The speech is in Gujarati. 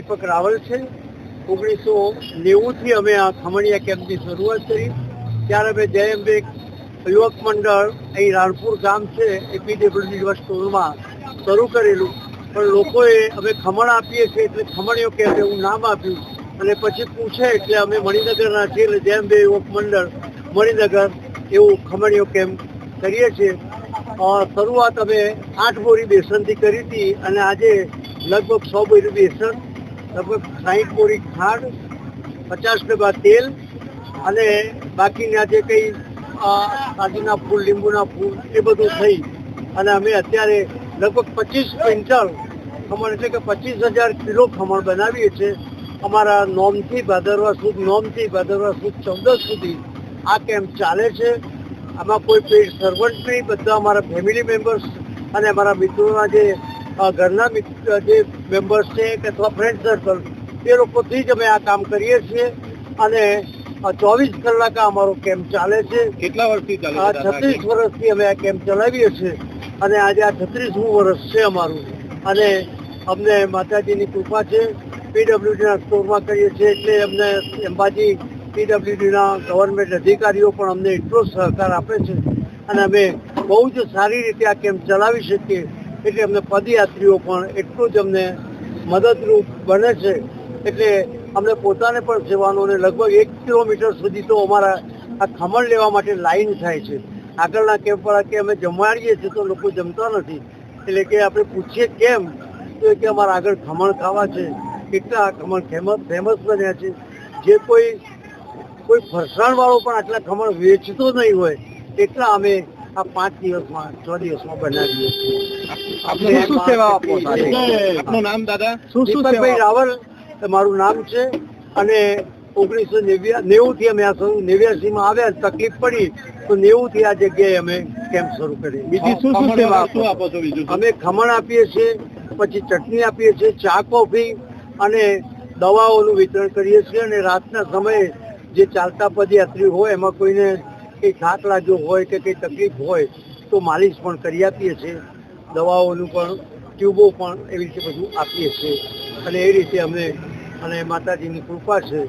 દીપક રાવલ છે. ઓગણીસો નેવુંથી અમે આ ખમણીયા કેમ્પની શરૂઆત કરી. ત્યારે અમે જયંબે યુવક મંડળ અહીં રાણપુર ગામ છે એ પીડબ્લ્યુડી સ્ટોરમાં શરૂ કરેલું. પણ લોકોએ અમે ખમણ આપીએ છીએ એટલે ખમણીયો કેમ્પ એવું નામ આપ્યું. અને પછી પૂછે એટલે અમે મણિનગરના છીએ એટલે જયંબે યુવક મંડળ, મણિનગર એવું ખમણીયો કેમ્પ કરીએ છીએ. શરૂઆત અમે આઠ બોરી બેસનથી કરી હતી અને આજે લગભગ સો બોરી બેસન લગભગ સાહીઠ બોરી ખાંડ, પચાસ ડબ્બા તેલ અને બાકીના જે કંઈ કાજુના ફૂલ, લીંબુના ફૂલ એ બધું થઈ. અને અમે અત્યારે લગભગ પચીસ ક્વિન્ટલ ખમણ એટલે કે પચીસ હજાર કિલો ખમણ બનાવીએ છીએ. અમારા નોમથી ભાદરવા સુદ, નોમથી ભાદરવા સુદ, ચૌદસ સુધી આ કેમ્પ ચાલે છે. આમાં કોઈ પેડ સર્વન્ટ નહીં, બધા અમારા ફેમિલી મેમ્બર્સ અને અમારા મિત્રોના જે ઘરના જે મેમ્બર્સ છે કે અથવા ફ્રેન્ડ સર્કલ એ લોકોથી જ અમે આ કામ કરીએ છીએ. અને ચોવીસ કલાક અમારો કેમ્પ ચાલે છે. કેટલા વર્ષથી ચાલે છત્રીસ વર્ષથી અમે આ કેમ્પ ચલાવીએ છીએ. અને આજે આ છત્રીસમું વર્ષ છે અમારું. અને અમને માતાજીની કૃપા છે. પીડબ્લ્યુડીના સ્ટોરમાં કરીએ છીએ એટલે અમને અંબાજી પીડબ્લ્યુડીના ગવર્મેન્ટ અધિકારીઓ પણ અમને એટલો સહકાર આપે છે. અને અમે બહુ જ સારી રીતે આ કેમ્પ ચલાવી શકીએ. એટલે અમને પદયાત્રીઓ પણ એટલું જ અમને મદદરૂપ બને છે. એટલે અમને પોતાને પણ સેવાનો અને લગભગ એક કિલોમીટર સુધી તો અમારા આ ખમણ લેવા માટે લાઈન થાય છે. આગળના કેમ્પવાળા કે અમે જમાડીએ છીએ તો લોકો જમતા નથી. એટલે કે આપણે પૂછીએ કેમ? તો કે અમારા આગળ ખમણ ખાવા છે. કેટલા ખમણ ફેમસ ફેમસ બન્યા છે. જે કોઈ કોઈ ફરસાણવાળો પણ આટલા ખમણ વેચતો નહીં હોય, એટલા અમે આ પાંચ દિવસમાં છ દિવસમાં બનાવીએ. છીએ શું શું સેવા આપો આપનું નામ દાદા? શું શું સેવા? રાવલ. મારું નામ છે અને ઓગણીસો નેવું થી અમે આ શરૂ નેવ્યાસી માં આવ્યા તકલીફ પડી તો નેવું થી આ જગ્યાએ અમે કેમ્પ શરૂ કરી બીજી શું શું સેવા આપો. છો બીજું અમે ખમણ આપીએ છીએ પછી ચટણી આપીએ છીએ ચા કોફી અને દવાઓનું વિતરણ કરીએ છીએ અને રાતના સમયે જે ચાલતા પદયાત્રી હોય એમાં કોઈને કંઈ થાક લાગ્યો હોય કે કંઈ તકલીફ હોય તો માલિશ પણ કરી આપીએ છીએ. દવાઓનું પણ, ટ્યુબો પણ એવી રીતે બધું આપીએ છીએ. અને એ રીતે અમે અને માતાજીની કૃપા છે